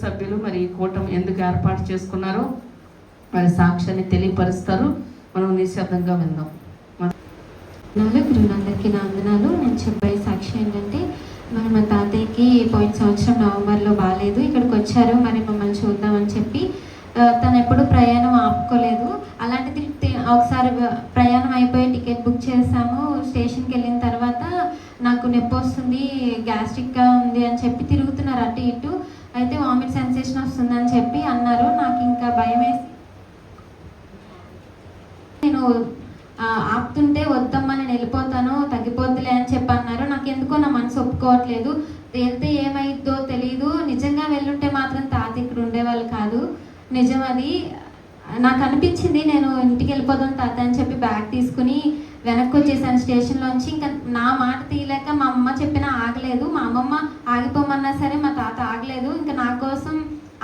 సభ్యులు మరి ఈ కూటమి ఎందుకు ఏర్పాటు చేసుకున్నారో మరి సాక్ష్యాన్ని తెలియపరుస్తారు. మనం నిశ్శబ్దంగా విందాం. గురువులందరికీ అందరికీ నా వందనాలు. నేను చెప్పే సాక్షి ఏంటంటే మరి మా తాతయ్యకి పోయిన సంవత్సరం నవంబర్లో బాగాలేదు ఇక్కడికి వచ్చారు. మరి మమ్మల్ని చూద్దామని చెప్పి తను ఎప్పుడు ప్రయాణం ఆపుకోలేదు. అలాంటిది ఒకసారి ప్రయాణం అయిపోయి టికెట్ బుక్ చేసాము. స్టేషన్కి వెళ్ళిన తర్వాత నాకు నొప్పి వస్తుంది గ్యాస్ట్రిక్గా ఉంది అని చెప్పి తిరుగుతున్నారు అటు ఇటు. అయితే వామిట్ సెన్సేషన్ వస్తుందని చెప్పి అన్నారు. నాకు ఇంకా భయం వేసి నేను ఆపుతుంటే వద్దమ్మా నేను వెళ్ళిపోతాను తగ్గిపోద్దులే అని చెప్పి అన్నారు. నాకు ఎందుకో నా మనసు ఒప్పుకోవట్లేదు. వెళ్తే ఏమైద్దో తెలియదు నిజంగా వెళ్ళుంటే మాత్రం తాత ఇక్కడ ఉండేవాళ్ళు కాదు. నిజం అది. నాకు అనిపించింది నేను ఇంటికి వెళ్ళిపోదాం తాత అని చెప్పి బ్యాగ్ తీసుకుని వెనక్కి వచ్చేసాను స్టేషన్లోంచి ఇంకా నా మాట తీయలేక మా అమ్మ చెప్పినా ఆగలేదు. మా అమ్మమ్మ ఆగిపోమన్నా సరే మా తాత ఆగలేదు. ఇంకా నా కోసం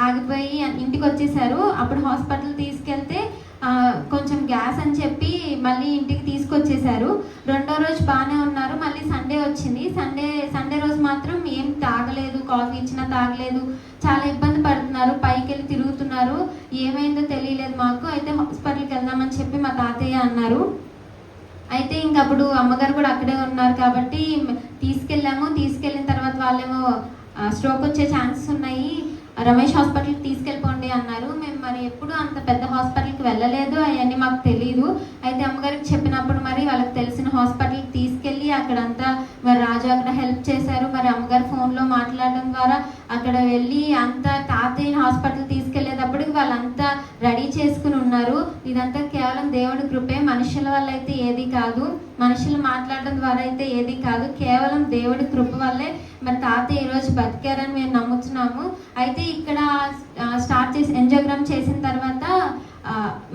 ఆగిపోయి ఇంటికి వచ్చేసారు. అప్పుడు హాస్పిటల్ తీసుకెళ్తే కొంచెం గ్యాస్ అని చెప్పి మళ్ళీ ఇంటికి తీసుకొచ్చేసారు. రెండో రోజు బాగానే ఉన్నారు. మళ్ళీ సండే వచ్చింది. సండే సండే రోజు మాత్రం ఏం తాగలేదు. కాఫీ ఇచ్చినా తాగలేదు. చాలా ఇబ్బంది పడుతున్నారు. పైకి వెళ్ళి తిరుగుతున్నారు. ఏమైందో తెలియలేదు మాకు. అయితే హాస్పిటల్కి వెళ్దామని చెప్పి మా తాతయ్య అన్నారు. అయితే ఇంక అప్పుడు అమ్మగారు కూడా అక్కడే ఉన్నారు కాబట్టి తీసుకెళ్ళాము. తీసుకెళ్ళిన తర్వాత వాళ్ళేమో స్ట్రోక్ వచ్చే ఛాన్సెస్ ఉన్నాయి. రమేష్ హాస్పిటల్కి తీసుకెళ్ళిపోండి అన్నారు. మేము మరి ఎప్పుడు అంత పెద్ద హాస్పిటల్కి వెళ్ళలేదు. అవన్నీ మాకు తెలియదు అయితే అమ్మగారికి చెప్పినప్పుడు మరి వాళ్ళకి తెలిసిన హాస్పిటల్కి తీసుకెళ్ళి అక్కడంతా మరి రాజు అక్కడ హెల్ప్ చేశారు. మరి అమ్మగారు ఫోన్లో మాట్లాడడం ద్వారా అక్కడ వెళ్ళి అంత తాతయ్య హాస్పిటల్ తీసుకెళ్ళేటప్పటికి వాళ్ళంతా రెడీ చేసుకుని ఉన్నారు. ఇదంతా కేవలం దేవుడి కృపే. మనుషుల వల్ల అయితే ఏది కాదు. మనుషులు మాట్లాడడం ద్వారా అయితే ఏది కాదు. కేవలం దేవుడి కృప వల్లే మరి తాతయ్య ఈరోజు బతికారని మేము నమ్ముతున్నాము. అయితే ఇక్కడ స్టార్ట్ చేసి ఎంజోగ్రామ్ చేసిన తర్వాత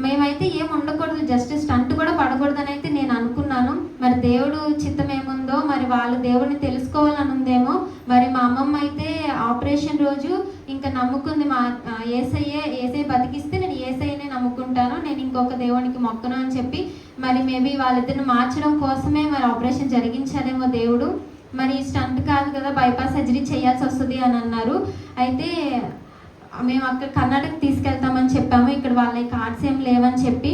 మేమైతే ఏం ఉండకూడదు జస్ట్ స్టంట్ కూడా పడకూడదని అయితే నేను అనుకున్నాను. మరి దేవుడు చిత్తం ఏముందో మరి వాళ్ళు దేవుడిని తెలుసుకోవాలని ఉందేమో మరి మా అమ్మమ్మ అయితే ఆపరేషన్ రోజు ఇంకా నమ్ముకుంది మా ఏసయ్యే ఏసై బతికిస్తే నేను ఏసైనే నమ్ముకుంటాను నేను ఇంకొక దేవునికి మొక్కను అని చెప్పి మరి మేబీ వాళ్ళిద్దరిని మార్చడం కోసమే మరి ఆపరేషన్ జరిగించారేమో దేవుడు. మరి స్టంట్ కాదు కదా బైపాస్ సర్జరీ చేయాల్సి వస్తుంది అని అన్నారు. అయితే మేము అక్కడ కర్ణాటక తీసుకెళ్తామని చెప్పాము. ఇక్కడ వాళ్ళ కార్డ్స్ ఏం లేవని చెప్పి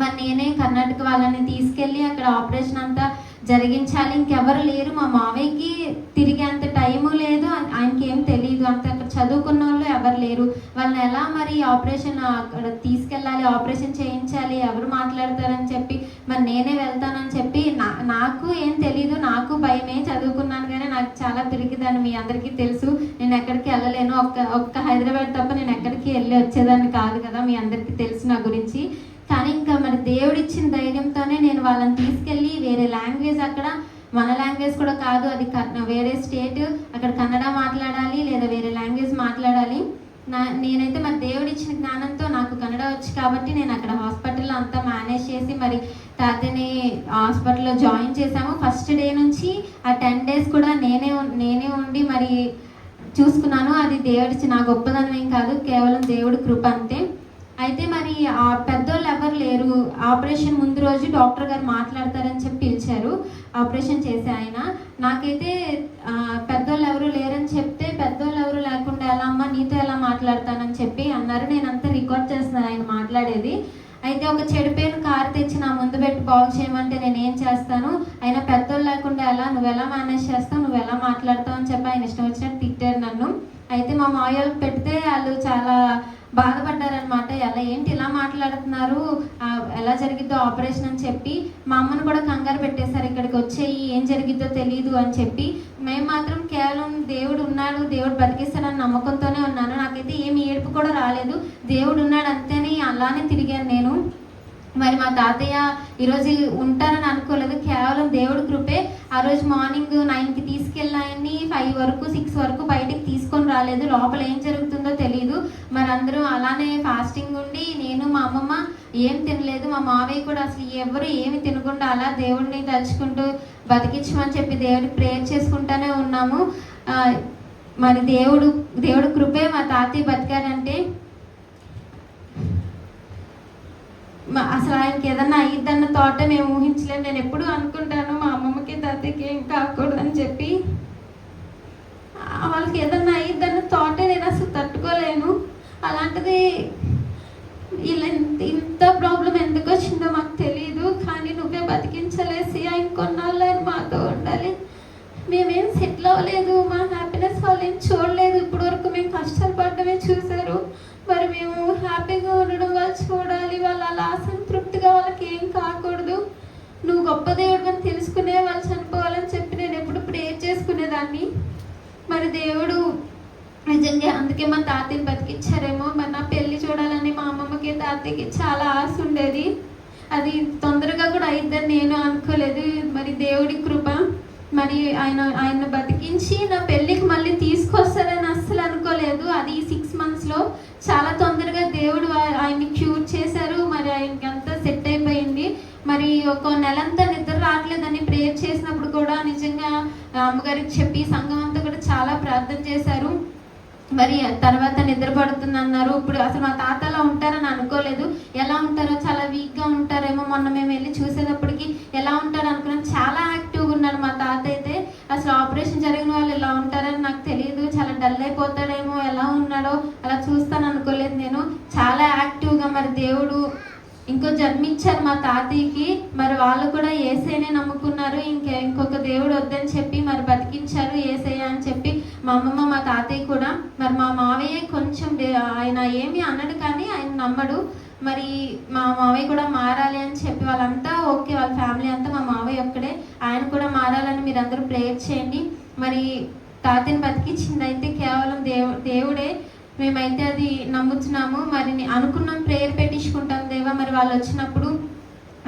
మరి నేనే కర్ణాటక వాళ్ళని తీసుకెళ్ళి అక్కడ ఆపరేషన్ అంతా జరిగించాలి. ఇంకెవరు లేరు. మా మావయ్యకి తిరిగే అంత టైము లేదు ఆయనకి ఏం తెలియదు అంత అక్కడ చదువుకున్న వాళ్ళు ఎవరు లేరు. వాళ్ళని ఎలా మరి ఆపరేషన్ అక్కడ తీసుకెళ్ళాలి ఆపరేషన్ చేయించాలి ఎవరు మాట్లాడతారని చెప్పి మరి నేనే వెళ్తానని చెప్పి నా నాకు ఏం తెలియదు నాకు భయమే. చదువుకున్నాను కానీ నాకు చాలా తిరిగిదాన్ని మీ అందరికీ తెలుసు. నేను ఎక్కడికి వెళ్ళలేను. ఒక్క ఒక్క హైదరాబాద్ తప్ప నేను ఎక్కడికి వెళ్ళి వచ్చేదాన్ని కాదు కదా. మీ అందరికీ తెలుసు నా గురించి. కానీ ఇంకా మరి దేవుడిచ్చిన ధైర్యంతోనే నేను వాళ్ళని తీసుకెళ్ళి వేరే లాంగ్వేజ్ అక్కడ మన లాంగ్వేజ్ కూడా కాదు అది వేరే స్టేట్ అక్కడ కన్నడ మాట్లాడాలి లేదా వేరే లాంగ్వేజ్ మాట్లాడాలి. నా నేనైతే మరి దేవుడిచ్చిన జ్ఞానంతో నాకు కన్నడ వచ్చు కాబట్టి నేను అక్కడ హాస్పిటల్లో అంతా మేనేజ్ చేసి మరి తాతని హాస్పిటల్లో జాయిన్ చేశాము. ఫస్ట్ డే నుంచి ఆ టెన్ డేస్ కూడా నేనే నేనే ఉండి మరి చూసుకున్నాను. అది దేవుడిచ్చి నా గొప్పదనం ఏం కాదు కేవలం దేవుడి కృప అంతే. అయితే మరి ఆ పెద్దోళ్ళు ఎవరు లేరు. ఆపరేషన్ ముందు రోజు డాక్టర్ గారు మాట్లాడతారని చెప్పి పిలిచారు. ఆపరేషన్ చేసే ఆయన. నాకైతే పెద్దోళ్ళు ఎవరు లేరని చెప్తే పెద్దోళ్ళు ఎవరు లేకుండా ఎలా అమ్మా నీతో ఎలా మాట్లాడతానని చెప్పి అన్నారు. నేను అంతా రికార్డ్ చేస్తున్నాను ఆయన మాట్లాడేది. అయితే ఒక చెడిపోయిన కారు తెచ్చి నా ముందు పెట్టి బాగు చేయమంటే నేను ఏం చేస్తాను? అయినా పెద్దోళ్ళు లేకుండా ఎలా నువ్వు ఎలా మేనేజ్ చేస్తావు? నువ్వు ఎలా మాట్లాడతావు? అని చెప్పి ఆయన ఇష్టం వచ్చినట్టు తిట్టారు. అయితే మా మావయ్య పెడితే వాళ్ళు చాలా బాధపడ్డారనమాట ఎలా ఏంటి ఇలా మాట్లాడుతున్నారు? ఎలా జరిగిద్దో ఆపరేషన్ అని చెప్పి మా అమ్మను కూడా కంగారు పెట్టేశారు. ఇక్కడికి వచ్చేయి ఏం జరిగిద్దో తెలియదు అని చెప్పి మేము మాత్రం కేవలం దేవుడు ఉన్నాడు దేవుడు బతికిస్తాడని నమ్మకంతోనే ఉన్నాను. నాకైతే ఏమి ఏడుపు కూడా రాలేదు. దేవుడు ఉన్నాడు అంతేనే అలానే తిరిగాను నేను. మరి మా తాతయ్య ఈరోజు ఉంటారని అనుకోలేదు. కేవలం దేవుడి కృపే. ఆ రోజు మార్నింగ్ నైన్కి తీసుకెళ్ళాయని ఫైవ్ వరకు సిక్స్ వరకు బయటికి తీసుకొని రాలేదు. లోపల ఏం జరుగుతుందో తెలియదు మరి అందరూ అలానే ఫాస్టింగ్ ఉండి నేను మా అమ్మమ్మ ఏం తినలేదు. మా మావయ్య కూడా అసలు ఎవరు ఏమి తినకుండా అలా దేవుడిని తలుచుకుంటూ బతికించమని చెప్పి దేవుడికి ప్రేయర్ చేసుకుంటూనే ఉన్నాము. మరి దేవుడు దేవుడు కృపే మా తాతయ్య బతికారంటే మా- అసలు ఆయనకి ఏదన్నా అయ్యిద్దన్న తోట మేము ఊహించలేము నేను ఎప్పుడు అనుకుంటాను మా అమ్మమ్మకి తాతయ్యకి ఏం కాకూడదు అని చెప్పి. వాళ్ళకి ఏదన్నా అయ్యిద్దన్న తోటే నేను అసలు తట్టుకోలేను. అలాంటిది ఇలా ఇంత ప్రాబ్లం ఎందుకు వచ్చిందో మాకు తెలియదు కానీ నువ్వే బతికించలేసి ఇంకొన్నాళ్ళు ఆయన మాతో ఉండాలి. మేమేం సెటిల్ అవ్వలేదు. మా హ్యాపీనెస్ వాళ్ళు ఏం చూడలేదు. ఇప్పటివరకు మేము కష్టాలు పడ్డమే చూశారు. మరి మేము హ్యాపీగా ఉండడం వాళ్ళు చూడాలి వాళ్ళు అలా అసంతృప్తిగా వాళ్ళకి ఏం కాకూడదు. నువ్వు గొప్ప దేవుడు అని తెలుసుకునే వాళ్ళు చనిపోవాలని చెప్పి నేను ఎప్పుడు ప్రేర్ చేసుకునేదాన్ని? మరి దేవుడు నిజంగా అందుకే మా తాతయ్యని బతికిచ్చారేమో. మరి నా పెళ్ళి చూడాలని మా అమ్మమ్మకి తాతయ్యకి చాలా ఆశ ఉండేది. అది తొందరగా కూడా అయిద్దని నేను అనుకోలేదు. మరి దేవుడి కృప మరి ఆయన ఆయన బతికించి నా పెళ్ళికి మళ్ళీ తీసుకొస్తారని అస్సలు అనుకోలేదు. అది సిక్స్ మంత్స్లో చాలా తొందరగా దేవుడు ఆయన్ని క్యూర్ చేశారు. మరి ఆయనకి అంతా సెట్ అయిపోయింది. మరి ఒక నెలంతా నిద్ర రావట్లేదని ప్రేయర్ చేసినప్పుడు కూడా నిజంగా అమ్మగారికి చెప్పి సంఘం అంతా కూడా చాలా ప్రార్థన చేశారు. మరి తర్వాత నిద్ర పడుతుంది అన్నారు ఇప్పుడు అసలు మా తాత అలా ఉంటారని అనుకోలేదు. ఎలా ఉంటారో చాలా వీక్గా ఉంటారేమో మొన్న మేము వెళ్ళి చూసేటప్పటికి ఎలా ఉంటారు అనుకున్నాం చాలా యాక్టివ్ ఉన్నాడు మా తాత అయితే. అసలు ఆపరేషన్ జరిగిన వాళ్ళు ఎలా ఉంటారని నాకు తెలియదు. చాలా డల్ అయిపోతాడేమో ఎలా ఉన్నాడో అలా చూస్తాను అనుకోలేదు నేను. చాలా యాక్టివ్గా మరి దేవుడు ఇంకో జన్మిచ్చారు మా తాతయ్యకి మరి వాళ్ళు కూడా ఏసైనే నమ్ముకున్నారు. ఇంకా ఇంకొక దేవుడు వద్దని చెప్పి మరి బతికించారు ఏసయ్య అని చెప్పి మా అమ్మమ్మ మా తాతయ్య కూడా. మరి మా మావయ్య కొంచెం ఆయన ఏమి అనడు కానీ ఆయన నమ్మడు. మరి మా మావయ్య కూడా మారాలి అని చెప్పి వాళ్ళంతా ఓకే వాళ్ళ ఫ్యామిలీ అంతా మా మావయ్య ఒక్కడే. ఆయన కూడా మారాలని మీరు అందరూ ప్రేయర్ చేయండి. మరి తాతయ్యని బతికించింది అయితే కేవలం దేవు దేవుడే. మేమైతే అది నమ్ముతున్నాము. మరి అనుకున్నాం ప్రేయర్ పెట్టించుకుంటాం. దేవా మరి వాళ్ళు వచ్చినప్పుడు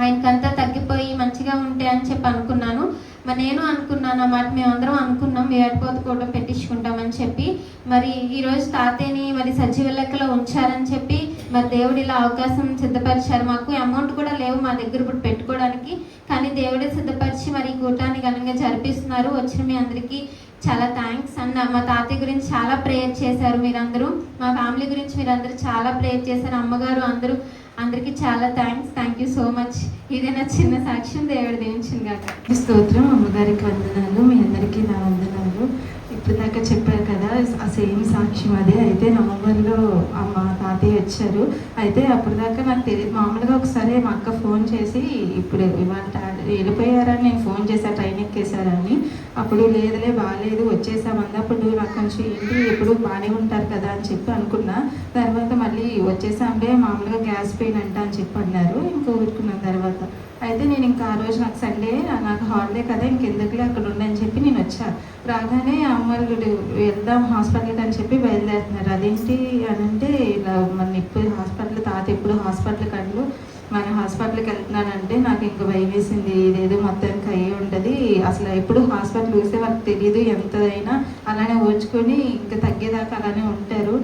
ఆయనకంతా తగ్గిపోయి మంచిగా ఉంటే అని చెప్పి అనుకున్నాను. మరి నేను అనుకున్నాను అన్నమాట మేమందరం అనుకున్నాం వేడిపోత కూడా పెట్టించుకుంటామని చెప్పి. మరి ఈరోజు తాతయ్యని మరి సజీవ లెక్కలో ఉంచారని చెప్పి మరి దేవుడు ఇలా అవకాశం సిద్ధపరిచారు. మాకు అమౌంట్ కూడా లేవు మా దగ్గర ఇప్పుడు పెట్టుకోవడానికి. కానీ దేవుడే సిద్ధపరిచి మరి ఈ కూటాన్ని ఘనంగా జరిపిస్తున్నారు. వచ్చిన మీ అందరికీ చాలా థ్యాంక్స్ అన్న మా తాతయ్య గురించి చాలా ప్రేయర్ చేశారు మీరందరూ. మా ఫ్యామిలీ గురించి మీరందరూ చాలా ప్రేయర్ చేశారు. అమ్మగారు అందరూ అందరికీ చాలా thanks thank you so much ఇది నా చిన్న సాక్ష్యం. దేవుడు దేవించింది కాక స్తోత్రం అమ్మగారికి వందనాలు. మీ అందరికీ నా వందనాలు. ఇప్పుడు దాకా చెప్పారు కదా ఆ సేమ్ సాక్ష్యం అదే. అయితే నవంబర్లో అమ్మ తాతయ్య వచ్చారు. అయితే అప్పుడు దాకా నాకు తెలియదు మామూలుగా ఒకసారి మా అక్క ఫోన్ చేసి ఇప్పుడు ఇవాళ వెళ్ళిపోయారని నేను ఫోన్ చేశాను ట్రైన్ ఎక్కేశారని అప్పుడు లేదులే బాగాలేదు వచ్చేసామంది అప్పుడు నాకు కొంచెం ఏంటి ఎప్పుడు బాగానే ఉంటారు కదా అని చెప్పి అనుకున్నా. తర్వాత మళ్ళీ వచ్చేసాంలే మామూలుగా గ్యాస్ పెయిన్ అంట అని చెప్పి అన్నారు. ఇంకా ఊరుకున్న తర్వాత. అయితే నేను ఇంకా ఆ రోజు నాకు సండే నాకు హాలిడే కదా ఇంకెందుకులే అక్కడ ఉండని చెప్పి నేను వచ్చా. రాగానే అమ్మాయిలు వెళ్దాం హాస్పిటల్కి అని చెప్పి బయలుదేరుతున్నారు. అదేంటి అని అంటే ఇలా మన ఇప్పుడు హాస్పిటల్ తాత ఎప్పుడు హాస్పిటల్ కండు మన హాస్పిటల్కి వెళ్తున్నానంటే నాకు ఇంక భయం వేసింది. ఇదేదో మొత్తానికి అయ్యి ఉంటుంది. అసలు ఎప్పుడు హాస్పిటల్ చూస్తే వాళ్ళకి తెలియదు ఎంతదైనా అలానే ఓచుకొని ఇంకా తగ్గేదాకా అలానే ఉంటారు.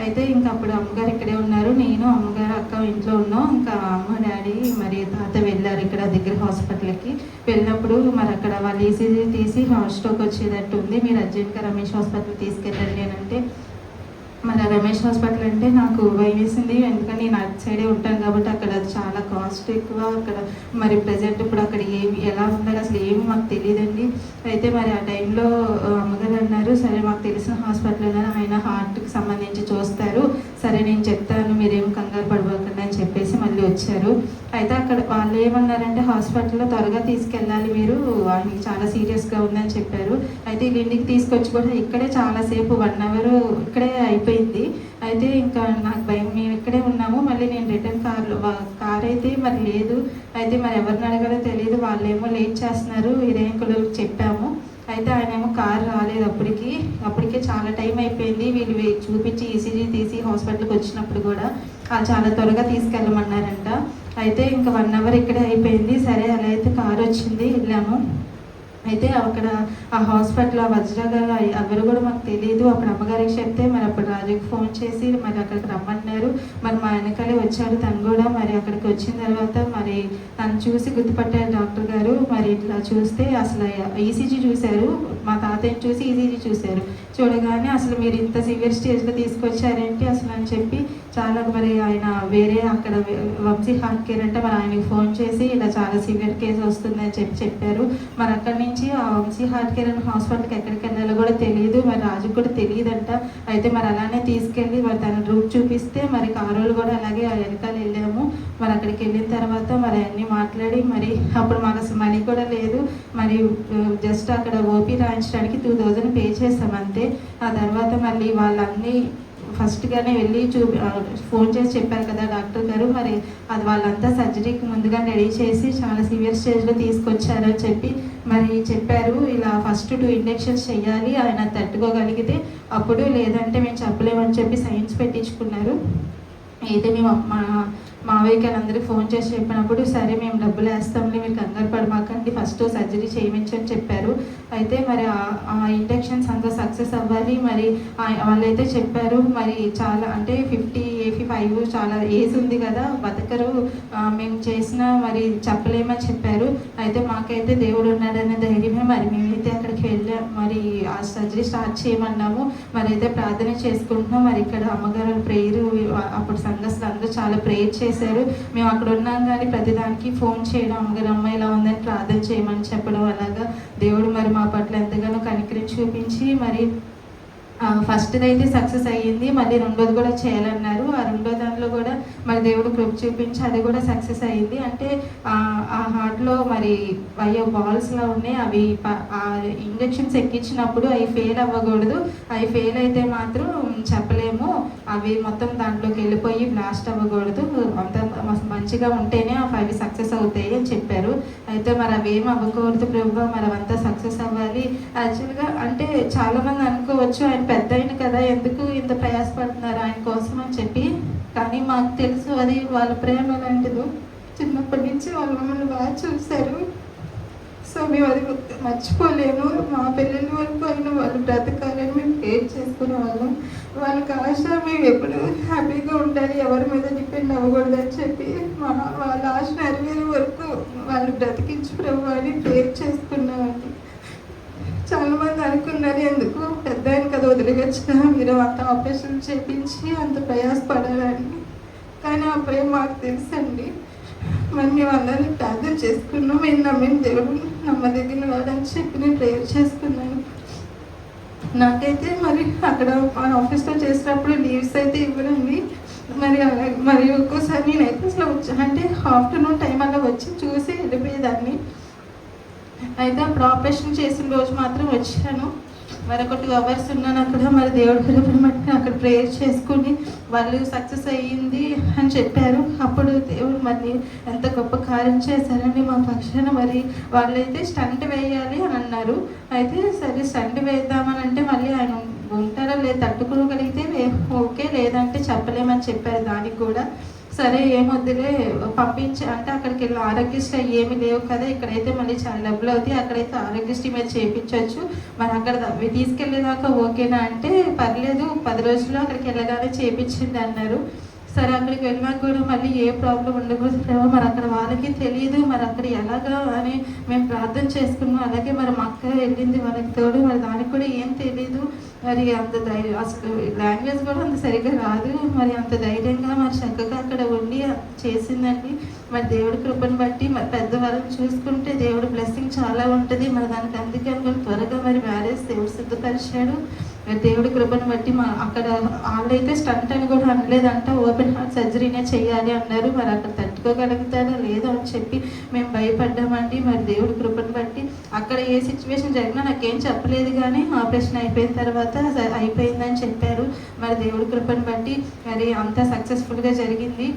అయితే ఇంకా అప్పుడు అమ్మగారు ఇక్కడే ఉన్నారు. నేను అమ్మగారు అక్క ఇంట్లో ఉన్నాం. ఇంకా అమ్మ డాడీ మరి తాత వెళ్ళారు ఇక్కడ దగ్గర హాస్పిటల్కి. వెళ్ళినప్పుడు మరి అక్కడ వాళ్ళు ఈసీజీ తీసి హార్ట్ స్ట్రోక్ వచ్చేటట్టు ఉంది మీరు అర్జెంట్గా రమేష్ హాస్పిటల్ తీసుకెళ్ళండి అని అంటే మన రమేష్ హాస్పిటల్ అంటే నాకు భయం వేసింది ఎందుకంటే నేను అటు సైడే ఉంటాను కాబట్టి అక్కడ చాలా కాస్ట్ ఎక్కువ. అక్కడ మరి ప్రజెంట్ ఇప్పుడు అక్కడ ఏమి ఎలా ఉండాలి అసలు ఏమి మాకు తెలియదండి. అయితే మరి ఆ టైంలో అమ్మగారు అన్నారు సరే మాకు తెలిసిన హాస్పిటల్ ఆయన హార్ట్కి సంబంధించి చూస్తారు. సరే నేను చెప్తాను. మీరేం కంగారు పడబోకండి వచ్చారు. అయితే అక్కడ వాళ్ళు ఏమన్నారంటే హాస్పిటల్లో త్వరగా తీసుకెళ్ళాలి మీరు. ఆయనకి చాలా సీరియస్గా ఉందని చెప్పారు. అయితే వీళ్ళ ఇంటికి తీసుకొచ్చి కూడా ఇక్కడే చాలాసేపు వన్ అవర్ ఇక్కడే అయిపోయింది. అయితే ఇంకా నాకు భయం మేము ఇక్కడే ఉన్నాము. మళ్ళీ నేను రిటర్న్ కార్లో కార్ అయితే మరి లేదు. అయితే మరి ఎవరిని అడగాలో తెలియదు. వాళ్ళేమో లేట్ చేస్తున్నారు. ఇదేంకులు చెప్పాము. అయితే ఆయన ఏమో కార్ రాలేదు అప్పటికి. అప్పటికే చాలా టైం అయిపోయింది. వీళ్ళు చూపించి ఈసీజీ తీసి హాస్పిటల్కి వచ్చినప్పుడు కూడా ఆ చాలా త్వరగా తీసుకెళ్ళమన్నారంట. అయితే ఇంకా వన్ అవర్ ఇక్కడే అయిపోయింది. సరే అలా అయితే కారు వచ్చింది. వెళ్ళాము. అయితే అక్కడ ఆ హాస్పిటల్ ఆ వజ్ర ఎవరు కూడా మాకు తెలియదు అప్పుడు అమ్మగారికి చెప్తే మరి అప్పుడు రాజుకి ఫోన్ చేసి మరి అక్కడికి రమ్మన్నారు. మరి మా వెనకాలే వచ్చాడు తను కూడా. మరి అక్కడికి వచ్చిన తర్వాత మరి తను చూసి గుర్తుపట్టారు డాక్టర్ గారు. మరి ఇట్లా చూస్తే అసలు ఈసీజీ చూశారు. మా తాతయ్యని చూసి ఈసీజీ చూశారు. చూడగానే అసలు మీరు ఇంత సివియర్ స్టేజ్లో తీసుకొచ్చారేంటి అసలు అని చెప్పి చాలా మరి ఆయన వేరే అక్కడ వంశీ హార్ట్ కేర్ అంటే మరి ఆయనకి ఫోన్ చేసి ఇలా చాలా సివియర్ కేసు వస్తుందని చెప్పి చెప్పారు. మరి అక్కడి నుంచి ఆ వంశీ హార్ట్ కేర్ అనే హాస్పిటల్కి ఎక్కడికి వెళ్ళాలో కూడా తెలియదు. మరి రాజుకు కూడా తెలియదంట. అయితే మరి అలానే తీసుకెళ్ళి మరి తన రూట్ చూపిస్తే మరి కారులు కూడా అలాగే ఆ వెనకాల వెళ్ళాము. మరి అక్కడికి వెళ్ళిన తర్వాత మరి అన్నీ మాట్లాడి మరి అప్పుడు మాకు అసలు మనీ కూడా లేదు. మరి జస్ట్ అక్కడ ఓపీ రాయించడానికి టూ థౌజండ్ పే చేసాం అంతే. ఆ తర్వాత మళ్ళీ వాళ్ళన్నీ ఫస్ట్గానే వెళ్ళి చూ ఫోన్ చేసి చెప్పారు కదా డాక్టర్ గారు. మరి అది వాళ్ళంతా సర్జరీకి ముందుగా రెడీ చేసి చాలా సివియర్ స్టేజ్లో తీసుకొచ్చారు అని చెప్పి మరి చెప్పారు. ఇలా ఫస్ట్ టూ ఇంజెక్షన్స్ చేయాలి ఆయన తట్టుకోగలిగితే అప్పుడు లేదంటే మేము చెప్పలేమని చెప్పి సైన్స్ పెట్టించుకున్నారు. అయితే మేము మా మావయ్యకి అందరికీ ఫోన్ చేసి చెప్పినప్పుడు సరే మేము డబ్బులు వేస్తాంలే మీరు కంగారు పడమాకండి ఫస్ట్ సర్జరీ చేయించని చెప్పారు. అయితే మరి ఆ- ఇండక్షన్స్ ఇంజెక్షన్స్ అంతా సక్సెస్ అవ్వాలి మరి వాళ్ళైతే చెప్పారు. మరి చాలా అంటే ఫిఫ్టీ ఎయిటీ ఫైవ్ చాలా ఏజ్ ఉంది కదా బతకరు. మేము చేసిన మరి చెప్పలేమని చెప్పారు. అయితే మాకైతే దేవుడు ఉన్నాడనే ధైర్యమే మరి మేమైతే అక్కడికి వెళ్ళాం మరి ఆ సర్జరీ స్టార్ట్ చేయమన్నాము. మరి అయితే ప్రార్థన చేసుకుంటున్నాం. మరి ఇక్కడ అమ్మగారు ప్రేయర్ అప్పుడు సంఘస్థులు అందరూ చాలా ప్రేయర్ చేశారు. మేము అక్కడ ఉన్నాం కానీ ప్రతిదానికి ఫోన్ చేయడం అమ్మగారు అమ్మ ఇలా ఉందని ప్రార్థన చేయమని చెప్పడం అలాగా దేవుడు మరి మా పట్ల ఎంతగానో కనికరించి చూపించి మరి ఫస్ట్ అయితే సక్సెస్ అయ్యింది మళ్ళీ రెండోది కూడా చేయాలన్నారు. ఆ రెండో దాంట్లో కూడా మరి దేవుడు కృప చూపించి అది కూడా సక్సెస్ అయ్యింది. అంటే ఆ, హార్ట్లో మరి అయ్యో బాల్స్లా ఉన్నాయి. అవి ప- ఆ ఇంజక్షన్స్ ఎక్కించినప్పుడు అవి ఫెయిల్ అవ్వకూడదు. అవి ఫెయిల్ అయితే మాత్రం చెప్పలేము. అవి మొత్తం దాంట్లోకి వెళ్ళిపోయి బ్లాస్ట్ అవ్వకూడదు. అంత మంచిగా ఉంటేనే అవి సక్సెస్ అవుతాయి అని చెప్పారు. అయితే మరి అవి ఏం అవ్వకూడదు ప్రభు మరి అవంతా సక్సెస్ అవ్వాలి. యాక్చువల్గా అంటే చాలా మంది అనుకోవచ్చు. ఆయన పెద్ద ఆయన కదా ఎందుకు ఇంత ప్రయాసపడుతున్నారు ఆయన కోసం అని చెప్పి. కానీ మాకు తెలుసు అది వాళ్ళ ప్రేమ లాంటిది. చిన్నప్పటి నుంచి వాళ్ళు మమ్మల్ని బాగా చూశారు. సో మేము అది మర్చిపోలేము. మా పిల్లల వరకు అయినా వాళ్ళు బ్రతకాలని మేము కేర్ చేసుకునే వాళ్ళం. వాళ్ళకి ఆశ మేము ఎప్పుడు హ్యాపీగా ఉండాలి. ఎవరి మీద డిపెండ్ అవ్వకూడదు అని చెప్పి మా వాళ్ళ ఆశ నెరవేరే వరకు వాళ్ళు బ్రతికించి ప్రభు అని ప్రేర్ చేసుకున్నాం అనుకున్నారు ఎందుకు? పెద్ద ఆయన కదా వదిలిగొచ్చిన మీరు అంత ఆపరేషన్ చేపించి అంత ప్రయాసపడాలని కానీ ఆ భయం మాకు తెలుసండి. మరి మేము అందరినీ ప్రార్థన చేసుకున్నాం. మేము నమ్మిన దేవుడు నమ్మదగిన వాడని చెప్పి నేను ప్రేయర్ చేసుకున్నాను. నాకైతే మరి అక్కడ మా ఆఫీస్లో చేసినప్పుడు లీవ్స్ అయితే ఇవ్వడండి మరి అలాగే మరి ఒక్కోసారి నేనైతే అసలు వచ్చాను అంటే ఆఫ్టర్నూన్ టైం అలా వచ్చి చూసి వెళ్ళిపోయేదాన్ని. అయితే అప్పుడు ఆపరేషన్ చేసిన రోజు మాత్రం వచ్చాను. మరొక టూ అవర్స్ ఉన్నాను అక్కడ. మరి దేవుడి కృపను బట్టి అక్కడ ప్రేయర్ చేసుకుని వాళ్ళు సక్సెస్ అయ్యింది అని చెప్పారు. అప్పుడు దేవుడు మరి ఎంత గొప్ప కార్యం చేశారని మా పక్షాన మరి వాళ్ళైతే స్టంట్ వేయాలి అని అన్నారు. అయితే సరే స్టంట్ వేద్దామని అంటే మళ్ళీ ఆయన ఉంటారో లేదు తట్టుకోగలిగితే ఓకే లేదంటే చెప్పలేమని చెప్పారు దానికి కూడా. సరే ఏమొద్దులే పంపించి అంటే అక్కడికి వెళ్ళి ఆరోగ్యశ్రీ ఏమి లేవు కదా ఇక్కడైతే మళ్ళీ చాలా డబ్బులు అవుతాయి అక్కడైతే ఆరోగ్యశ్రీ మీద చేయించవచ్చు మరి అక్కడ తీసుకెళ్ళేదాకా ఓకేనా అంటే పర్లేదు పది రోజుల్లో అక్కడికి వెళ్ళగానే చేయించింది అన్నారు. సరే అక్కడికి వెళ్ళినాక కూడా మళ్ళీ ఏ ప్రాబ్లం ఉండకూడదు మరి అక్కడ వాళ్ళకి తెలియదు మరి అక్కడ ఎలాగా అని మేము ప్రార్థన చేసుకున్నాం. అలాగే మరి మా అక్క వెళ్ళింది వాళ్ళకి తోడు. మరి దానికి కూడా ఏం తెలియదు మరి అంత ధైర్యం అసలు లాంగ్వేజ్ కూడా అంత సరిగ్గా రాదు. మరి అంత ధైర్యంగా మరి చక్కగా అక్కడ ఉండి చేసిందండి. మరి దేవుడి కృపను బట్టి మరి పెద్దవాళ్ళని చూసుకుంటే దేవుడి బ్లెస్సింగ్ చాలా ఉంటుంది. మరి దానికి అందుకే త్వరగా మరి మ్యారేజ్ దేవుడు సిద్ధపరిచాడు. దేవుడి కృపను బట్టి మా అక్కడ వాళ్ళైతే స్టంట్ అని కూడా అనలేదంట. ఓపెన్ హార్ట్ సర్జరీనే చేయాలి అన్నారు. మరి అక్కడ తట్టుకోగలుగుతారా లేదో అని చెప్పి మేము భయపడ్డామండి. మరి దేవుడి కృపను బట్టి అక్కడ ఏ సిచ్యువేషన్ జరిగినా నాకేం చెప్పలేదు కానీ ఆపరేషన్ అయిపోయిన తర్వాత అయిపోయిందని చెప్పారు. మరి దేవుడి కృపను బట్టి మరి అంతా సక్సెస్ఫుల్గా జరిగింది.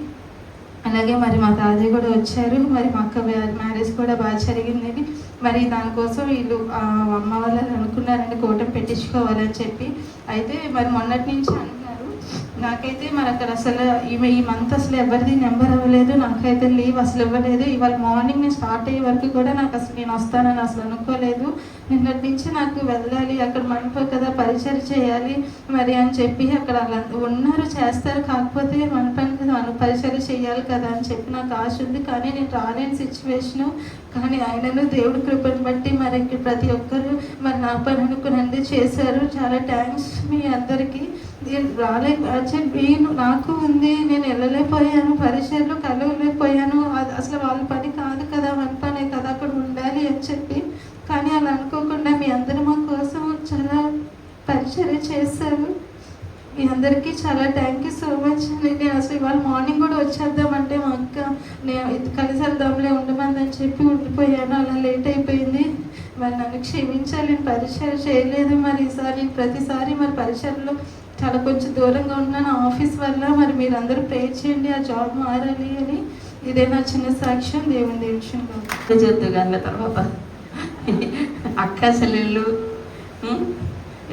అలాగే మరి మా తాతయ్య కూడా వచ్చారు. మరి మా అక్క మ్యారేజ్ కూడా బాగా జరిగింది. మరి దానికోసం వీళ్ళు అమ్మ వాళ్ళు అనుకున్నారండి కోటం పెట్టించుకోవాలని చెప్పి. అయితే మరి మొన్నటి నుంచి నాకైతే మరి అక్కడ అసలు ఈమె ఈ మంత్ అసలు ఎవరిది నెంబర్ అవ్వలేదు నాకైతే లీవ్ అసలు ఇవ్వలేదు. ఇవాళ మార్నింగ్ నేను స్టార్ట్ అయ్యే వరకు కూడా నాకు అసలు నేను వస్తానని అసలు అనుకోలేదు. నిన్నటి నుంచి నాకు వెళ్ళాలి అక్కడ మండపం కదా పరిచయం చేయాలి మరి అని చెప్పి అక్కడ అలా ఉన్నారు చేస్తారు. కాకపోతే మండపం కదా మనం పరిచయం చేయాలి కదా అని చెప్పి నాకు ఆశ ఉంది. కానీ నేను రాలేని సిచ్యువేషను కానీ ఆయనను దేవుడి కృపను బట్టి మరి ప్రతి ఒక్కరు మరి నా పని అనుకునండి చేశారు. చాలా థ్యాంక్స్ మీ అందరికీ. నేను రాలే వచ్చే నేను నాకు ఉంది నేను వెళ్ళలేకపోయాను పరిచయలో కలవలేకపోయాను అది అసలు వాళ్ళ పని కాదు కదా మన పని కదా అక్కడ ఉండాలి అని చెప్పి. కానీ అలా అనుకోకుండా మీ అందరూ మా కోసం చాలా పరిచర్య చేశారు. మీ అందరికీ చాలా థ్యాంక్ యూ సో మచ్ నేను అసలు ఇవాళ మార్నింగ్ కూడా వచ్చేద్దామంటే మా అక్క నేను కలిసి వెళ్దాంలే ఉండమందని చెప్పి ఉండిపోయాను అలా లేట్ అయిపోయింది. మరి నన్ను క్షమించాలి నేను పరిచయం చేయలేదు మరి ఈసారి ప్రతిసారి మరి పరిచయంలో చాలా కొంచెం దూరంగా ఉన్నాను. ఆఫీస్ వల్ల మరి మీరు అందరూ ప్రే చేయండి ఆ జాబ్ మారాలి అని. ఇదే నా చిన్న సాక్ష్యం. దేవుని దేవిషయంలో చేద్దు కానీ తర్వాత. అక్క చెల్లెళ్ళు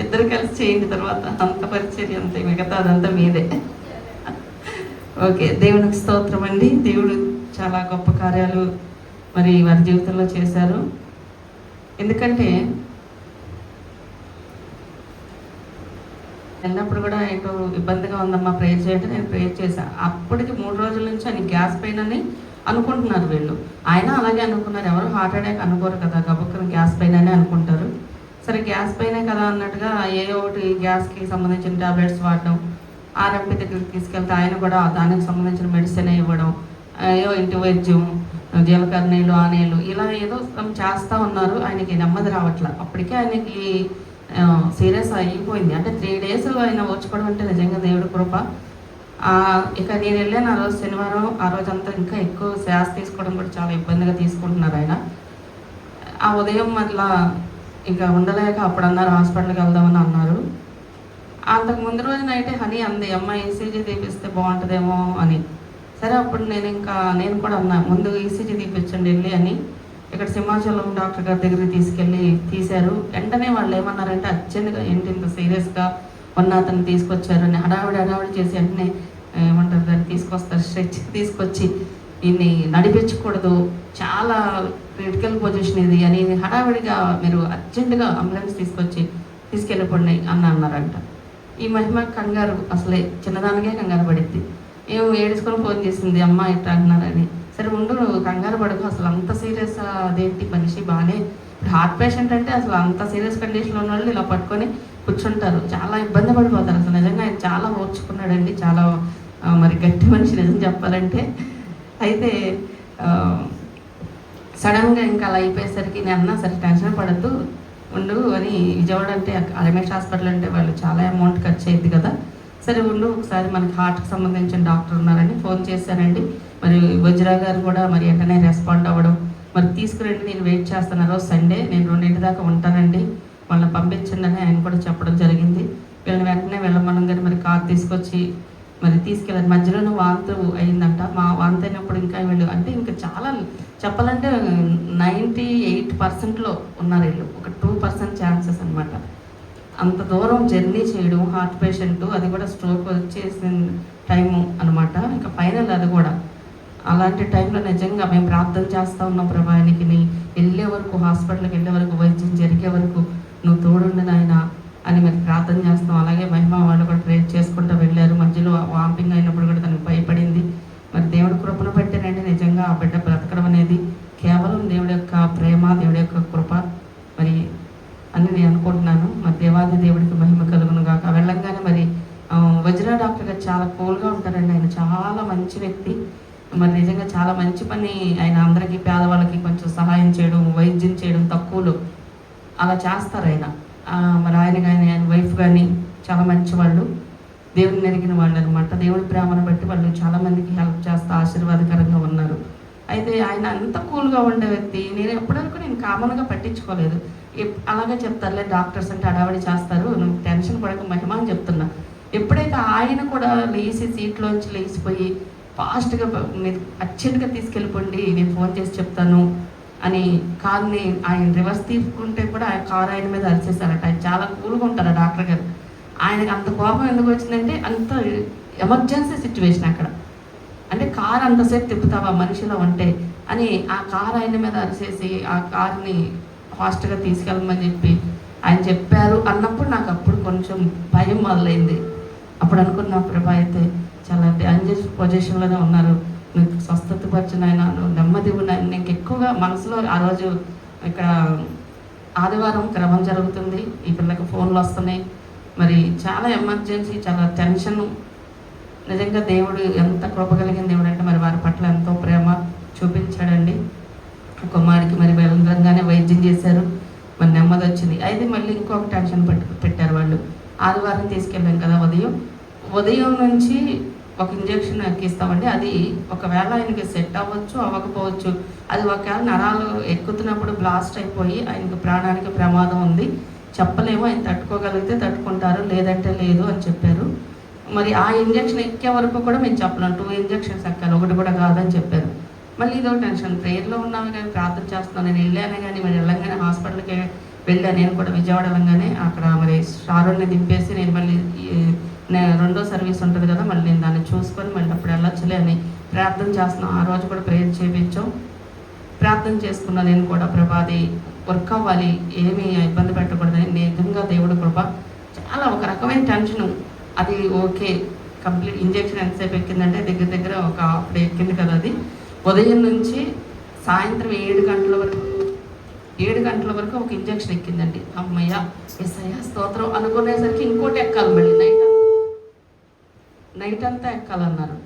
ఇద్దరు కలిసి చేయండి తర్వాత. అంత పరిచర్య అంతే మిగతా అదంతా మీదే. ఓకే దేవునికి స్తోత్రం అండి. దేవుడు చాలా గొప్ప కార్యాలు మరి వారి జీవితంలో చేశారు. ఎందుకంటే వెళ్ళినప్పుడు కూడా ఏంటో ఇబ్బందిగా ఉందమ్మా ప్రేయర్ చేయంటే నేను ప్రేయర్ చేశాను అప్పటికి మూడు రోజుల నుంచి ఆయన గ్యాస్ పెయిన్ అని అనుకుంటున్నారు వీళ్ళు. ఆయన అలాగే అనుకున్నారు. ఎవరు హార్ట్ అటాక్ అనుకోరు కదా గబుక్కన గ్యాస్ పెయిన్ అని అనుకుంటారు. సరే గ్యాస్ పెయినే కదా అన్నట్టుగా ఏ ఒకటి గ్యాస్కి సంబంధించిన టాబ్లెట్స్ వాడడం ఆర్ఎంపీ దగ్గరికి తీసుకెళ్తే ఆయన కూడా దానికి సంబంధించిన మెడిసిన్ ఇవ్వడం ఏదో ఇంటి వైద్యం జీలకర్ర నీళ్ళు ఆ నీళ్ళు ఇలా ఏదో చేస్తూ ఉన్నారు. ఆయనకి నెమ్మది రావట్లే. అప్పటికే ఆయనకి సీరియస్ అయిపోయింది. అంటే త్రీ డేస్ ఆయన ఓర్చుకోవడం అంటే నిజంగా దేవుడి కృప. ఇక నేను వెళ్ళాను ఆ రోజు శనివారం ఆ రోజు అంతా ఇంకా ఎక్కువ శ్వాస తీసుకోవడం కూడా చాలా ఇబ్బందిగా తీసుకుంటున్నారు ఆయన. ఆ ఉదయం మళ్ళా ఇంకా ఉండలేక అప్పుడు అన్నారు హాస్పిటల్కి వెళ్దామని అన్నారు. అంతకు ముందు రోజు నైటే హనీ అంది అమ్మ ఈసీజీ తీపిస్తే బాగుంటుందేమో అని. సరే అప్పుడు నేను ఇంకా నేను కూడా అన్నా ముందు ఈసీజీ తీపించండి వెళ్ళి అని. ఇక్కడ సింహాచలం డాక్టర్ గారి దగ్గరికి తీసుకెళ్ళి తీశారు. వెంటనే వాళ్ళు ఏమన్నారంటే అర్జెంట్గా ఏంటి ఇంత సీరియస్గా ఉన్న అతను తీసుకొచ్చారు అని హడావిడి హడావిడి చేసి వెంటనే ఏమంటారు దాన్ని తీసుకొస్తారు స్ట్రెచ్ తీసుకొచ్చి ఈయన్ని నడిపించకూడదు. చాలా క్రిటికల్ పొజిషన్ ఇది అని హడావిడిగా మీరు అర్జెంటుగా అంబులెన్స్ తీసుకొచ్చి తీసుకెళ్ళిపోండి అని అన్నారంట. ఈ మహిమ కంగారు అసలే చిన్నదానికే కంగారు పడింది. ఏమో ఏడుచుకొని ఫోన్ చేసింది అమ్మ ఇట్లా అంటున్నారని సరే ఉండు కంగారు పడకు. అసలు అంత సీరియస్ అదేంటి? మనిషి బాగానే హార్ట్ పేషెంట్ అంటే అసలు అంత సీరియస్ కండిషన్లో ఉన్న వాళ్ళు ఇలా పట్టుకొని కూర్చుంటారు. చాలా ఇబ్బంది పడిపోతారు. అసలు నిజంగా ఆయన చాలా ఓర్చుకున్నాడండి. చాలా మరి గట్టి మనిషి నిజం చెప్పాలంటే. అయితే సడన్గా ఇంకా అలా అయిపోయేసరికి నేను అన్నా సరే టెన్షన్ పడద్దు ఉండు అని విజయవాడ అంటే అరమేష్ హాస్పిటల్ అంటే వాళ్ళు చాలా అమౌంట్ ఖర్చు అయ్యింది కదా. సరే ఉండు ఒకసారి మనకి హార్ట్కి సంబంధించిన డాక్టర్ ఉన్నారని ఫోన్ చేశానండి. మరి వజ్రా గారు కూడా మరి వెంటనే రెస్పాండ్ అవ్వడం మరి తీసుకురండి నేను వెయిట్ చేస్తాను. రోజు సండే నేను రెండింటి దాకా ఉంటానండి. వాళ్ళని పంపించండి అని ఆయన కూడా చెప్పడం జరిగింది. వీళ్ళని వెంటనే వెళ్ళమనగానే మరి కార్ తీసుకొచ్చి మరి తీసుకెళ్ళారు. మధ్యలోనే వాంతు అయిందంట. మా వాంత అయినప్పుడు ఇంకా వీళ్ళు అంటే ఇంకా చాలా చెప్పాలంటే నైంటీ ఎయిట్ పర్సెంట్లో ఉన్నారు వీళ్ళు. ఒక టూ పర్సెంట్ ఛాన్సెస్ అనమాట అంత దూరం జర్నీ చేయడం హార్ట్ పేషెంట్ అది కూడా స్ట్రోక్ వచ్చేసిన టైము అనమాట ఇంకా ఫైనల్ అది కూడా. అలాంటి టైంలో నిజంగా మేము ప్రార్థన చేస్తూ ఉన్నాం ప్రభానికి వెళ్ళే వరకు హాస్పిటల్కి వెళ్ళే వరకు వైద్యం జరిగే వరకు నువ్వు తోడుండి నాయన అని మేము ప్రార్థన చేస్తాం అలాగే మహిమ వాళ్ళు కూడా ప్రే చేసుకుంటూ వెళ్ళారు మధ్యలో వాంపింగ్ అయినప్పుడు కూడా తనకు భయపడింది మరి దేవుడి కృపను బట్టినండి నిజంగా ఆ బిడ్డ బ్రతకడం అనేది కేవలం దేవుడి యొక్క ప్రేమ దేవుడి యొక్క కృప మరి అని నేను అనుకుంటున్నాను మరి దేవాది దేవుడికి మహిమ కలుగును గాక వెళ్ళంగానే మరి ఆ, వజ్రా డాక్టర్ గారు చాలా కూల్గా ఉంటారండి ఆయన చాలా మంచి వ్యక్తి మరి నిజంగా చాలా మంచి పని ఆయన అందరికీ పేదవాళ్ళకి కొంచెం సహాయం చేయడం వైద్యం చేయడం తక్కువలో చేస్తారు ఆయన మరి ఆయన కానీ ఆయన వైఫ్ కానీ చాలా మంచి వాళ్ళు దేవుని నెరిగిన వాళ్ళు అనమాట దేవుడి ప్రేమను బట్టి వాళ్ళు చాలా మందికి హెల్ప్ చేస్తూ ఆశీర్వాదకరంగా ఉన్నారు. అయితే ఆయన అంత కూల్గా ఉండే వ్యక్తి. నేను ఎప్పటివరకు నేను కామన్గా పట్టించుకోలేదు. అలాగే చెప్తారులే డాక్టర్స్ అంటే అడావడి చేస్తారు. నువ్వు టెన్షన్ పడక మహిమ అని చెప్తున్నా. ఎప్పుడైతే ఆయన కూడా లేచి సీట్లోంచి లేచిపోయి ఫాస్ట్గా మీరు అర్జెంట్గా తీసుకెళ్ళిపోండి నేను ఫోన్ చేసి చెప్తాను. అని కార్ని ఆయన రివర్స్ తీసుకుంటే కూడా ఆ కారు ఆయన మీద అరిచేశారట. ఆయన చాలా కూల్గా ఉంటారు డాక్టర్ గారు. ఆయనకి అంత కోపం ఎందుకు వచ్చిందంటే అంత ఎమర్జెన్సీ సిచ్యువేషన్ అక్కడ. అంటే కారు అంతసేపు తిప్పుతావా మనిషిలో ఉంటే అని ఆ కార్ ఆయన మీద అరిసేసి ఆ కార్ని ఫాస్ట్గా తీసుకెళ్ళమని చెప్పి ఆయన చెప్పారు. అన్నప్పుడు నాకు అప్పుడు కొంచెం భయం మొదలైంది. అప్పుడు అనుకున్న ప్రభా అయితే చాలా డేంజరస్ పొజిషన్లోనే ఉన్నారు. నీకు స్వస్థత పరిచిన నువ్వు నెమ్మది ఉన్నాయి నీకు ఎక్కువగా మనసులో ఆ రోజు ఇక్కడ ఆదివారం క్రమం జరుగుతుంది. ఈ పిల్లకి ఫోన్లు వస్తున్నాయి. మరి చాలా ఎమర్జెన్సీ చాలా టెన్షన్. నిజంగా దేవుడు ఎంత కృప కలిగిన దేవుడు అంటే మరి వారి పట్ల ఎంతో ప్రేమ చూపించాడండి. కుమారికి మరి బలంగానే వైద్యం చేశారు. మరి నెమ్మది వచ్చింది. అయితే మళ్ళీ ఇంకొక టెన్షన్ పెట్టు పెట్టారు వాళ్ళు. ఆదివారం తీసుకెళ్ళాం కదా ఉదయం. ఉదయం నుంచి ఒక ఇంజెక్షన్ ఎక్కిస్తామండి అది ఒకవేళ ఆయనకి సెట్ అవ్వచ్చు అవ్వకపోవచ్చు. అది ఒకవేళ నరాలు ఎక్కుతున్నప్పుడు బ్లాస్ట్ అయిపోయి ఆయనకి ప్రాణానికి ప్రమాదం ఉంది. చెప్పలేము ఆయన తట్టుకోగలిగితే తట్టుకుంటారు లేదంటే లేదు అని చెప్పారు. మరి ఆ ఇంజెక్షన్ ఎక్కే వరకు కూడా మేము చెప్పలేం. టూ ఇంజెక్షన్స్ ఎక్కాలి ఒకటి కూడా కాదని చెప్పారు. మళ్ళీ ఇదో టెన్షన్ ప్రేయర్లో ఉన్నాము కానీ ప్రార్థన చేస్తున్నాను నేను వెళ్ళాను కానీ మరి వెళ్ళంగానే హాస్పిటల్కి వెళ్ళాను నేను కూడా విజయవాడ వెళ్ళంగానే అక్కడ మరి షారుల్ని దింపేసి నేను మళ్ళీ నేను రెండో సర్వీస్ ఉంటుంది కదా మళ్ళీ నేను దాన్ని చూసుకొని మళ్ళీ అప్పుడు వెళ్ళొచ్చులే అని ప్రార్థన చేస్తున్నాం. ఆ రోజు కూడా ప్రేయర్ చేయించాం ప్రార్థన చేసుకున్నా నేను కూడా ప్రభాది వర్క్ అవ్వాలి ఏమీ ఇబ్బంది పెట్టకూడదని నిజంగా దేవుడు కృప. చాలా ఒక రకమైన టెన్షన్ అది ఓకే కంప్లీట్ ఇంజెక్షన్ ఎంతసేపు ఎక్కిందంటే దగ్గర దగ్గర ఒక హాఫ్ డే ఎక్కింది కదా అది. ఉదయం నుంచి సాయంత్రం ఏడు గంటల వరకు ఏడు గంటల వరకు ఒక ఇంజెక్షన్ ఎక్కిందండి. అమ్మయ్య ఎస్ఐ స్తోత్రం అనుకునేసరికి ఇంకోటి ఎక్కాలి మళ్ళీ. నైట్ నైట్ అంతా ఎక్కాలన్నారు.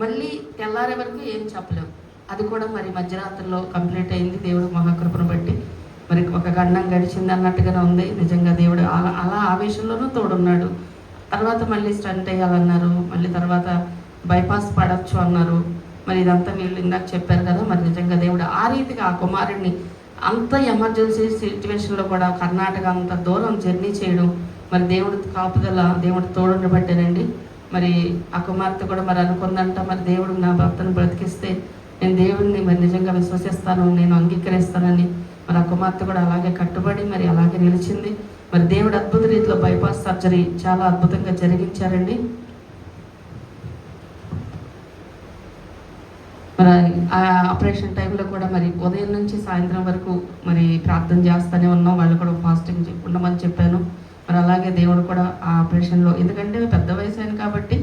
మళ్ళీ తెల్లారే వరకు ఏం చెప్పలేం. అది కూడా మరి మధ్యరాత్రిలో కంప్లీట్ అయింది. దేవుడు మహాకృపను బట్టి మరి ఒక గండం గడిచింది అన్నట్టుగానే ఉంది. నిజంగా దేవుడు అలా అలా ఆవేశంలోనూ తోడున్నాడు. తర్వాత మళ్ళీ స్టంట్ వేయాలన్నారు మళ్ళీ తర్వాత బైపాస్ పడచ్చు అన్నారు. మరి ఇదంతా వీళ్ళు ఇందాక చెప్పారు కదా మరి నిజంగా దేవుడు ఆ రీతిగా ఆ కుమారుడిని అంత ఎమర్జెన్సీ సిచ్యువేషన్లో కూడా కర్ణాటక అంత దూరం జర్నీ చేయడం మరి దేవుడి కాపుదల దేవుడి తోడుని బట్టేనండి మరి ఆ కుమార్తె కూడా మరి అనుకుందంట మరి దేవుడు నా భర్తను బ్రతికిస్తే నేను దేవుడిని మరి నిజంగా విశ్వసిస్తాను నేను అంగీకరిస్తానని. మరి ఆ కుమార్తె కూడా అలాగే కట్టుబడి మరి అలాగే నిలిచింది. మరి దేవుడు అద్భుత రీతిలో బైపాస్ సర్జరీ చాలా అద్భుతంగా జరిగించారండి. మరి ఆ ఆపరేషన్ టైంలో కూడా మరి ఉదయం నుంచి సాయంత్రం వరకు మరి ప్రార్థన చేస్తూనే ఉన్నాం. వాళ్ళు కూడా ఫాస్టింగ్ ఉండమని చెప్పాను. మరి అలాగే దేవుడు కూడా ఆ ఆపరేషన్లో ఎందుకంటే పెద్ద వయసు అయిన కాబట్టి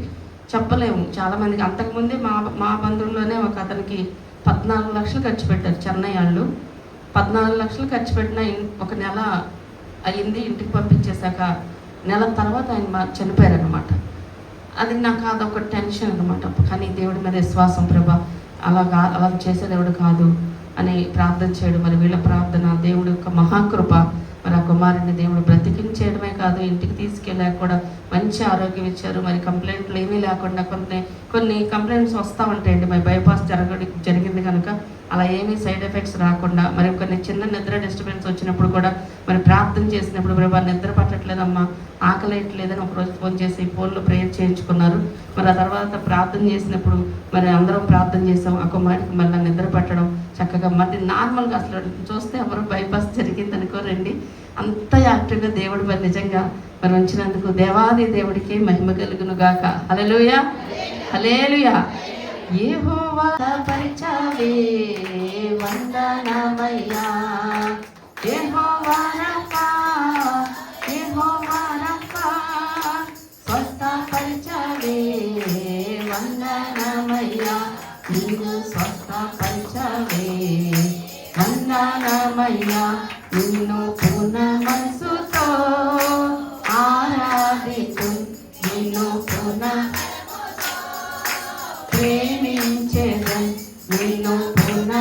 చెప్పలేము. చాలామందికి అంతకుముందే మా మా బంధువుల్లోనే ఒక అతనికి పద్నాలుగు లక్షలు ఖర్చు పెట్టారు చెన్నై వాళ్ళు. పద్నాలుగు లక్షలు ఖర్చు పెట్టిన ఒక నెల అయ్యింది ఇంటికి పంపించేశాక నెల తర్వాత ఆయన మా చనిపోయారు అనమాట అది నాకు అదొక టెన్షన్ అనమాట కానీ దేవుడి మీద విశ్వాసం ప్రభా అలా కా అలా చేసే దేవుడు కాదు అని ప్రార్థన చేయడం మరి వీళ్ళ ప్రార్థన దేవుడి యొక్క మహాకృప మరి ఆ కుమారుని దేవుడు బ్రతికించేయడమే కాదు ఇంటికి తీసుకెళ్ళాక కూడా మంచి ఆరోగ్యం ఇచ్చారు. మరి కంప్లైంట్లు ఏమీ లేకుండా కొన్ని కొన్ని కంప్లైంట్స్ వస్తూ ఉంటాయండి మరి బైపాస్ జరగ జరిగింది కనుక అలా ఏమీ సైడ్ ఎఫెక్ట్స్ రాకుండా మరి కొన్ని చిన్న నిద్ర డిస్టర్బెన్స్ వచ్చినప్పుడు కూడా మరి ప్రార్థన చేసినప్పుడు ప్రభా నిద్ర పట్టట్లేదమ్మా ఆకలేయట్లేదని ఒకరోజు ఫోన్ చేసి ఫోన్లో ప్రేయర్ చేయించుకున్నారు. మరి ఆ తర్వాత ప్రార్థన చేసినప్పుడు మరి అందరం ప్రార్థన చేసాం ఆ కుమారికి మళ్ళీ నిద్ర పట్టడం చక్కగా మరి నార్మల్గా అసలు చూస్తే ఎవరు బైపాస్ జరిగిందనుకోరండి అంత యాక్టివ్గా దేవుడు మరి నిజంగా మరి ఉంచినందుకు దేవాది దేవుడికి మహిమ కలుగును గాక హల్లెలూయా. హల్లెలూయా. యెహోవా పరిచావే వందనమయ్యా. యెహోవా రఫా యెహోవా రఫా స్వస్థపరిచావే వందనమయ్యా. నీవు నిన్ను పూర్ణ మనసుతో ఆరాధితు నిన్ను పూర్ణ ప్రేమించేదం. నిన్ను పూర్ణ